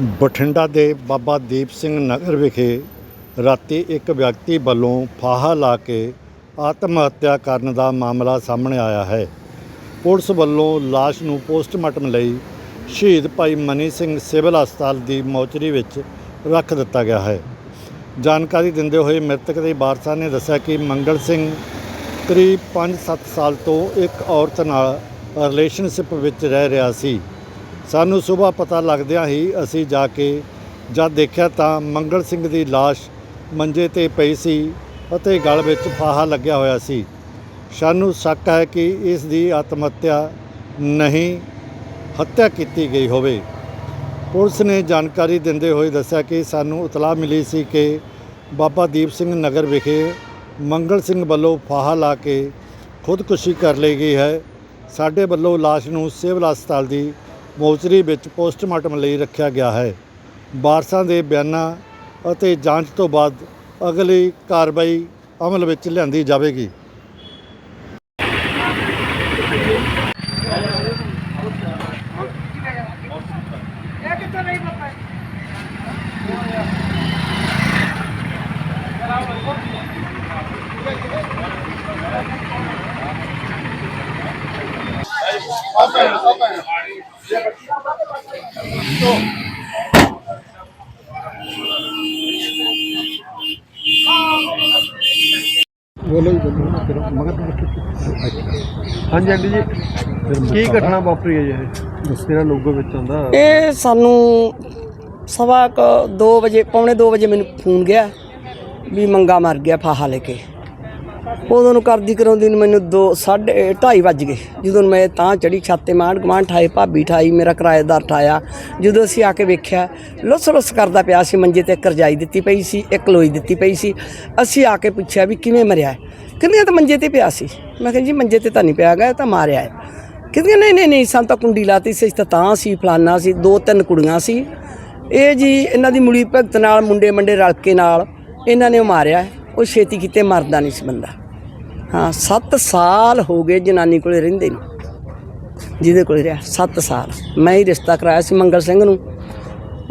ਬਠਿੰਡਾ ਦੇ ਬਾਬਾ ਦੀਪ ਸਿੰਘ ਨਗਰ ਵਿਖੇ ਰਾਤੀ ਇੱਕ ਵਿਅਕਤੀ ਵੱਲੋਂ ਫਾਹਾ ਲਾ ਕੇ ਆਤਮ ਹੱਤਿਆ ਕਰਨ ਦਾ ਮਾਮਲਾ ਸਾਹਮਣੇ ਆਇਆ ਹੈ। ਪੁਲਿਸ ਵੱਲੋਂ ਲਾਸ਼ ਨੂੰ ਪੋਸਟਮਾਰਟਮ ਲਈ ਸ਼ਹੀਦ ਭਾਈ ਮਨੀ ਸਿੰਘ ਸਿਵਲ ਹਸਪਤਾਲ ਦੀ ਮੋਚਰੀ ਵਿੱਚ ਰੱਖ ਦਿੱਤਾ ਗਿਆ ਹੈ। ਜਾਣਕਾਰੀ ਦਿੰਦੇ ਹੋਏ ਮ੍ਰਿਤਕ ਦੇ ਵਾਰਸਾਂ ਨੇ ਦੱਸਿਆ ਕਿ ਮੰਗਲ ਸਿੰਘ ਕਰੀਬ 5-7 ਸਾਲ ਤੋਂ ਇੱਕ ਔਰਤ ਨਾਲ ਰਿਲੇਸ਼ਨਸ਼ਿਪ ਵਿੱਚ ਰਹਿ ਰਿਹਾ ਸੀ। ਸਾਨੂੰ ਸਵੇਰ ਪਤਾ ਲੱਗਦਿਆਂ ਹੀ ਅਸੀਂ ਜਾ ਕੇ ਜਦ ਦੇਖਿਆ ਤਾਂ ਮੰਗਲ ਸਿੰਘ ਦੀ ਲਾਸ਼ ਮੰਜੇ ਤੇ ਪਈ ਸੀ ਅਤੇ ਗਲ ਵਿੱਚ ਫਾਹਾ ਲੱਗਿਆ ਹੋਇਆ ਸੀ। ਸਾਨੂੰ ਸ਼ੱਕ ਹੈ ਕਿ ਇਸ ਦੀ ਆਤਮ ਹੱਤਿਆ ਨਹੀਂ, ਹੱਤਿਆ ਕੀਤੀ ਗਈ ਹੋਵੇ। ਪੁਲਿਸ ਨੇ ਜਾਣਕਾਰੀ ਦਿੰਦੇ ਹੋਏ ਦੱਸਿਆ ਕਿ ਸਾਨੂੰ ਇਤਲਾਹ ਮਿਲੀ ਸੀ ਕਿ ਬਾਬਾ ਦੀਪ ਸਿੰਘ ਨਗਰ ਵਿਖੇ ਮੰਗਲ ਸਿੰਘ ਵੱਲੋਂ ਫਾਹਾ ਲਾ ਕੇ ਖੁਦਕੁਸ਼ੀ ਕਰ ਲਈ ਗਈ ਹੈ। ਸਾਡੇ ਵੱਲੋਂ ਲਾਸ਼ ਨੂੰ ਸਿਵਲ ਹਸਪਤਾਲ ਦੀ ਮੋਚਰੀ ਵਿੱਚ ਪੋਸਟਮਾਰਟਮ ਲਈ ਰੱਖਿਆ ਗਿਆ ਹੈ। ਵਾਰਸਾਂ ਦੇ ਬਿਆਨਾਂ ਅਤੇ ਜਾਂਚ ਤੋਂ ਬਾਅਦ ਅਗਲੀ ਕਾਰਵਾਈ ਅਮਲ ਵਿੱਚ ਲਿਆਂਦੀ ਜਾਵੇਗੀ। ਬੋਲੋ ਜੀ ਬੋਲੋ। ਫਿਰ ਮਗਰ ਹਾਂਜੀ ਆਂਟੀ ਜੀ। ਕੀ ਘਟਨਾ ਵਾਪਰੀ ਹੈ ਜੀ ਇਹ? ਤੇਰਾ ਲੋਗੋ ਵਿੱਚ ਆਉਂਦਾ। ਇਹ ਸਾਨੂੰ ਸਵਾ ਕੁ 2 ਵਜੇ ਪੌਣੇ 2 ਵਜੇ ਮੈਨੂੰ ਫੋਨ ਗਿਆ ਵੀ ਮੰਗਾ ਮਰ ਗਿਆ ਫਾਹਾ ਲੈ ਕੇ। ਉਦੋਂ ਨੂੰ ਕਰਦੀ ਕਰਾਉਂਦੀ ਨੂੰ ਮੈਨੂੰ 2 2:30 ਵੱਜ ਗਏ। ਜਦੋਂ ਮੈਂ ਤਾਂ ਚੜੀ ਛਾਤੇ ਤੇ ਮਾਂਡ ਠਾਏ, ਭਾਬੀ ਠਾਈ, ਮੇਰਾ ਕਿਰਾਏਦਾਰ ਠਾਇਆ। ਜਦੋਂ ਅਸੀਂ ਆ ਕੇ ਵੇਖਿਆ, ਲੁੱਸ ਲੁੱਸ ਕਰਦਾ ਪਿਆ ਸੀ, ਮੰਜੇ ਤੇ ਇੱਕ ਰਜਾਈ ਦਿੱਤੀ ਪਈ ਸੀ, ਇੱਕ ਲੋਈ ਦਿੱਤੀ ਪਈ ਸੀ। ਅਸੀਂ ਆ ਕੇ ਪੁੱਛਿਆ ਵੀ ਕਿਵੇਂ ਮਰਿਆ? ਕਹਿੰਦੀਆਂ ਤਾਂ ਮੰਜੇ ਤੇ ਪਿਆ ਸੀ। ਮੈਂ ਕਿਹਾ ਜੀ, ਮੰਜੇ ਤੇ ਤਾਂ ਨਹੀਂ ਪਿਆ ਗਿਆ ਇਹ ਤਾਂ ਮਾਰਿਆ ਹੈ। ਕਹਿੰਦੀਆਂ, ਨਹੀਂ ਨਹੀਂ ਨਹੀਂ, ਸਾਨੂੰ ਤਾਂ ਕੁੰਡੀ ਲਾਤੀ ਸੀ ਤਾਂ ਤਾਂ ਸੀ, ਫਲਾਨਾ ਸੀ, ਦੋ ਤਿੰਨ ਕੁੜੀਆਂ ਸੀ। ਇਹ ਜੀ, ਇਹਨਾਂ ਦੀ ਮੁੜੀ ਭਗਤ ਨਾਲ ਮੁੰਡੇ ਮੰਡੇ ਰਲ ਕੇ ਨਾਲ, ਇਹਨਾਂ ਨੇ ਉਹ ਮਾਰਿਆ ਉਹ ਛੇਤੀ ਕਿਤੇ ਮਰਦਾ ਨਹੀਂ ਸੀ ਬੰਦਾ। ਹਾਂ 7 ਸਾਲ ਹੋ ਗਏ ਜਨਾਨੀ ਕੋਲੇ ਰਹਿੰਦੇ ਨੂੰ। ਜਿਹਦੇ ਕੋਲੇ ਰਿਹਾ 7 ਸਾਲ। ਮੈਂ ਹੀ ਰਿਸ਼ਤਾ ਕਰਾਇਆ ਸੀ ਮੰਗਲ ਸਿੰਘ ਨੂੰ।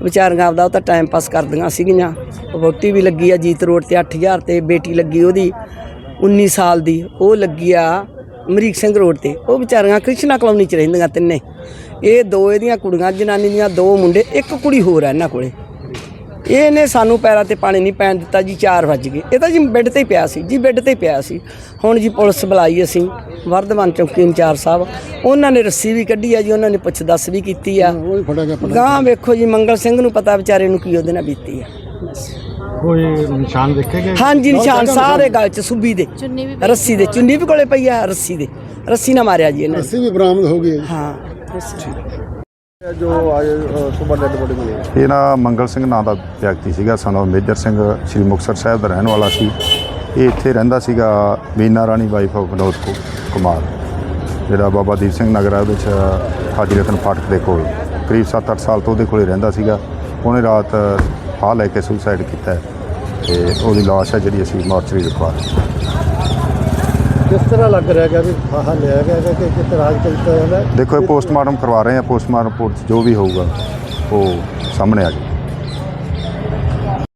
ਵਿਚਾਰੀਆਂ ਆਪਦਾ ਉਹ ਤਾਂ ਟਾਈਮ ਪਾਸ ਕਰਦੀਆਂ ਸੀਗੀਆਂ। ਵੋਟੀ ਵੀ ਲੱਗੀ ਆ ਜੀਤ ਰੋਡ ਤੇ 8000 ਤੇ, ਬੇਟੀ ਲੱਗੀ ਉਹਦੀ 19 ਸਾਲ ਦੀ। ਉਹ ਲੱਗੀ ਆ ਅਮਰੀਕ ਸਿੰਘ ਰੋਡ ਤੇ। ਉਹ ਵਿਚਾਰੀਆਂ ਕ੍ਰਿਸ਼ਨਾ ਕਲੋਨੀ ਚ ਰਹਿੰਦੀਆਂ ਤਿੰਨੇ। ਇਹ ਦੋ ਇਹਦੀਆਂ ਕੁੜੀਆਂ, ਜਨਾਨੀ ਦੀਆਂ ਦੋ ਮੁੰਡੇ, ਇੱਕ ਕੁੜੀ ਹੋਰ ਆ ਇਹਨਾਂ ਕੋਲੇ। ਇਹਨੇ ਸਾਨੂੰ ਪੈਰਾਂ ਤੇ ਪਾਣੀ ਨਹੀਂ ਪੈਣ ਦਿੱਤਾ ਜੀ 4 ਵਜ ਗਏ। ਇਹ ਤਾਂ ਜੀ ਬੈੱਡ ਤੇ ਹੀ ਪਿਆ ਸੀ ਜੀ ਬੈੱਡ ਤੇ ਹੀ ਪਿਆ ਸੀ। ਹੁਣ ਜੀ ਪੁਲਿਸ ਬੁਲਾਈ ਅਸੀਂ ਵਰਧਮਾਨ ਚੌਕੀ ਇੰਚਾਰਜ ਸਾਹਿਬ। ਉਹਨਾਂ ਨੇ ਰੱਸੀ ਵੀ ਕੱਢੀ ਆ ਜੀ ਉਹਨਾਂ ਨੇ ਪੁੱਛ ਦੱਸ ਵੀ ਕੀਤੀ ਆ। ਉਹ ਫੜਿਆ ਗਿਆ ਗਾਂ ਵੇਖੋ ਜੀ ਮੰਗਲ ਸਿੰਘ ਨੂੰ ਪਤਾ ਵਿਚਾਰੇ ਨੂੰ ਕੀ ਉਹਦੇ ਨਾਲ ਬੀਤੀ ਆ। ਕੋਈ ਨਿਸ਼ਾਨ ਦੇਖੇ ਗਏ ਹਾਂਜੀ ਨਿਸ਼ਾਨ ਸਾਰੇ ਗਲ ਚ ਸੁੱਬੀ ਦੇ। ਰੱਸੀ ਦੇ ਚੁੰਨੀ ਵੀ ਕੋਲੇ ਪਈ ਆ ਰੱਸੀ ਦੇ। ਰੱਸੀ ਨਾਲ ਮਾਰਿਆ ਜੀ ਇਹਨਾਂ ਅਸੀਂ ਵੀ ਬਰਾਮਦ ਹੋ ਗਏ ਹਾਂ ਰੱਸੀ। ਜੋ ਅੱਜ ਸਵੇਰ ਡੈਡ ਬੋਡੀ ਮਿਲੀ ਇਹ ਨਾ ਮੰਗਲ ਸਿੰਘ ਨਾਂ ਦਾ ਵਿਅਕਤੀ ਸੀਗਾ ਸਾਨੂੰ ਮੇਜਰ ਸਿੰਘ, ਸ੍ਰੀ ਮੁਕਤਸਰ ਸਾਹਿਬ ਦਾ ਰਹਿਣ ਵਾਲਾ ਸੀ। ਇਹ ਇੱਥੇ ਰਹਿੰਦਾ ਸੀਗਾ ਬੀਨਾ ਰਾਣੀ ਵਾਈਫ ਆਫ ਵਿਨੋਦ ਕੁਮਾਰ, ਜਿਹੜਾ ਬਾਬਾ ਦੀਪ ਸਿੰਘ ਨਗਰ ਹੈ ਉਹਦੇ ਚ ਹਾਜੀ ਰਤਨ ਫਾਟਕ ਦੇ ਕੋਲ। ਕਰੀਬ 7-8 ਸਾਲ ਤੋਂ ਉਹਦੇ ਕੋਲੇ ਰਹਿੰਦਾ ਸੀਗਾ। ਉਹਨੇ ਰਾਤ ਫਾਹ ਲੈ ਕੇ ਸੁਸਾਈਡ ਕੀਤਾ ਹੈ ਤੇ ਉਹਦੀ ਲਾਸ਼ ਹੈ ਜਿਹੜੀ ਅਸੀਂ ਮੋਰਚਰੀ ਰਖਵਾ ਦਿੱਤੀ ਕਿਸ ਤਰ੍ਹਾਂ ਲੱਗ ਰਿਹਾ ਹੈਗਾ ਵੀ ਫਾਹਾ ਲਿਆ ਗਿਆ ਹੈਗਾ ਕਿ ਕਿਸ ਤਰ੍ਹਾਂ ਕੀਤਾ ਜਾਂਦਾ ਦੇਖੋ ਇਹ ਪੋਸਟਮਾਰਟਮ ਕਰਵਾ ਰਹੇ ਆ ਪੋਸਟਮਾਰਟਮ ਰਿਪੋਰਟ ਜੋ ਵੀ ਹੋਊਗਾ, ਉਹ ਸਾਹਮਣੇ ਆ ਜਾਊ।